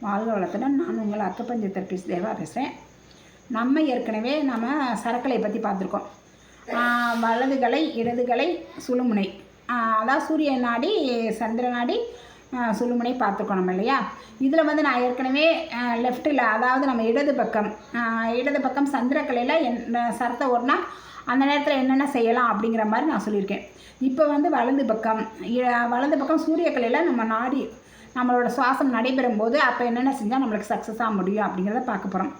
வாழ்க வளத்துடன். நான் உங்கள் அக்கப்பஞ்ச தெரபிஸ்ட் தேவா பேசுகிறேன் நம்ம ஏற்கனவே நம்ம சரக்கலை பற்றி பார்த்துருக்கோம். வலதுகளை இடதுகளை சுழுமுனை. அதாவது சூரிய நாடி சந்திர நாடி சுழுமுனை பார்த்துருக்கோம் நம்ம இல்லையா? இதில் வந்து நான் ஏற்கனவே லெஃப்ட்டில் அதாவது நம்ம இடது பக்கம் இடது பக்கம் சந்திரக்கலையில் என் சரத்தை ஓடினா அந்த நேரத்தில் என்னென்ன செய்யலாம் அப்படிங்கிற மாதிரி நான் சொல்லியிருக்கேன். இப்போ வந்து வலது பக்கம் இ- வலது பக்கம் சூரியக்கலையில் நம்ம நாடி நம்மளோட சுவாசம் நடைபெறும் போது அப்போ என்னென்ன செஞ்சால் நம்மளுக்கு சக்ஸஸ் ஆக முடியும் அப்படிங்கிறத பார்க்க போகிறோம்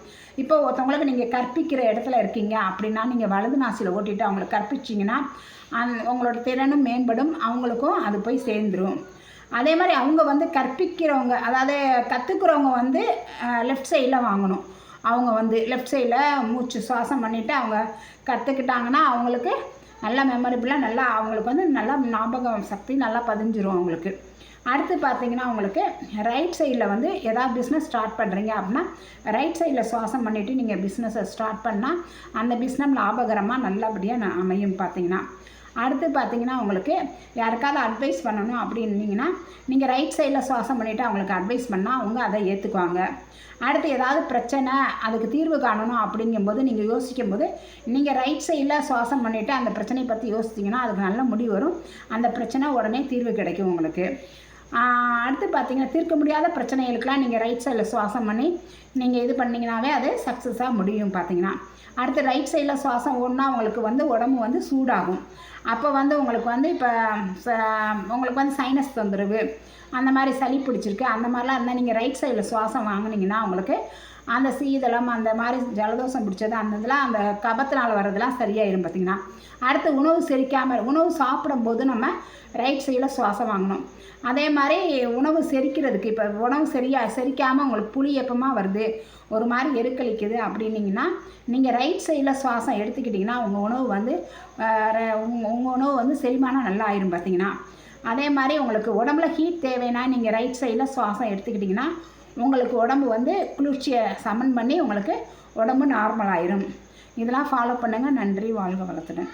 இப்போ ஒருத்தவங்களுக்கு நீங்கள் கற்பிக்கிற இடத்துல இருக்கீங்க அப்படின்னா நீங்கள் வலது நாசியில் ஓட்டிட்டு அவங்களுக்கு கற்பிச்சிங்கன்னா அந் உங்களோட திறனும் மேம்படும் அவங்களுக்கும் அது போய் சேர்ந்துரும். அதே மாதிரி அவங்க வந்து கற்பிக்கிறவங்க அதாவது கற்றுக்குறவங்க வந்து லெஃப்ட் சைடில் வாங்கணும். அவங்க வந்து லெஃப்ட் சைடில் மூச்சு சுவாசம் பண்ணிவிட்டு அவங்க கற்றுக்கிட்டாங்கன்னா அவங்களுக்கு நல்லா மெமரபிளாக நல்லா அவங்களுக்கு வந்து நல்லா ஞாபகம் சக்தி நல்லா பதிஞ்சிரும் அவங்களுக்கு. அடுத்து பார்த்தீங்கன்னா உங்களுக்கு ரைட் சைடில் வந்து எதாவது பிஸ்னஸ் ஸ்டார்ட் பண்ணுறீங்க அப்படின்னா ரைட் சைடில் சுவாசம் பண்ணிவிட்டு நீங்கள் பிஸ்னஸை ஸ்டார்ட் பண்ணால் அந்த பிஸ்னஸ் லாபகரமாக நல்லபடியாக அமையும் பார்த்தீங்கன்னா. அடுத்து பார்த்தீங்கன்னா உங்களுக்கு யாருக்காவது அட்வைஸ் பண்ணணும் அப்படின்னீங்கன்னா நீங்கள் ரைட் சைடில் சுவாசம் பண்ணிவிட்டு அவங்களுக்கு அட்வைஸ் பண்ணால் அவங்க அதை ஏற்றுக்குவாங்க அடுத்து ஏதாவது பிரச்சனை அதுக்கு தீர்வு காணணும் அப்படிங்கும்போது நீங்கள் யோசிக்கும் போது நீங்கள் ரைட் சைடில் சுவாசம் பண்ணிவிட்டு அந்த பிரச்சனையை பற்றி யோசிச்சிங்கன்னா அதுக்கு நல்ல முடிவு வரும். அந்த பிரச்சனை உடனே தீர்வு கிடைக்கும் உங்களுக்கு. அடுத்து பார்த்தீங்கன்னா தீர்க்க முடியாத பிரச்சனைகளுக்கெல்லாம் நீங்கள் ரைட் சைடில் சுவாசம் பண்ணி நீங்கள் இது பண்ணிங்கனாவே அது சக்ஸஸாக முடியும் பார்த்தீங்கன்னா. அடுத்து ரைட் சைடில் சுவாசம் ஒன்றா உங்களுக்கு வந்து உடம்பு வந்து சூடாகும். அப்போ வந்து உங்களுக்கு வந்து இப்போ உங்களுக்கு வந்து சைனஸ் தொந்தரவு அந்த மாதிரி சளி பிடிச்சிருக்கு அந்த மாதிரிலாம் இருந்தால் நீங்கள் ரைட் சைடில் சுவாசம் வாங்கினீங்கன்னா உங்களுக்கு அந்த சீதளம் அந்த மாதிரி ஜலதோஷம் பிடிச்சது அந்த இதெல்லாம் அந்த கபத்தினால் வர்றதெல்லாம் சரியாயிரும் பார்த்தீங்கன்னா அடுத்து உணவு செரிக்காமல் உணவு சாப்பிடும்போது நம்ம ரைட் சைடில் சுவாசம் வாங்கணும். அதே மாதிரி உணவு செரிக்கிறதுக்கு இப்போ உணவு சரியா செரிக்காமல் உங்களுக்கு புளி எப்பமாக வருது ஒரு மாதிரி எருக்களிக்குது அப்படின்னீங்கன்னா நீங்கள் ரைட் சைடில் சுவாசம் எடுத்துக்கிட்டிங்கன்னா உங்கள் உணவு வந்து உங்கள் உங்கள் உணவு வந்து செரிமானம் நல்லா ஆயிரும் பார்த்தீங்கன்னா அதே மாதிரி உங்களுக்கு உடம்புல ஹீட் தேவைன்னா நீங்கள் ரைட் சைடில் சுவாசம் எடுத்துக்கிட்டிங்கன்னா உங்களுக்கு உடம்பு வந்து குளிர்ச்சியை சமன் பண்ணி உங்களுக்கு உடம்பு நார்மல் ஆயிரும். இதெல்லாம் ஃபாலோ பண்ணுங்கள் நன்றி. வாழ்க வளத்துடன்.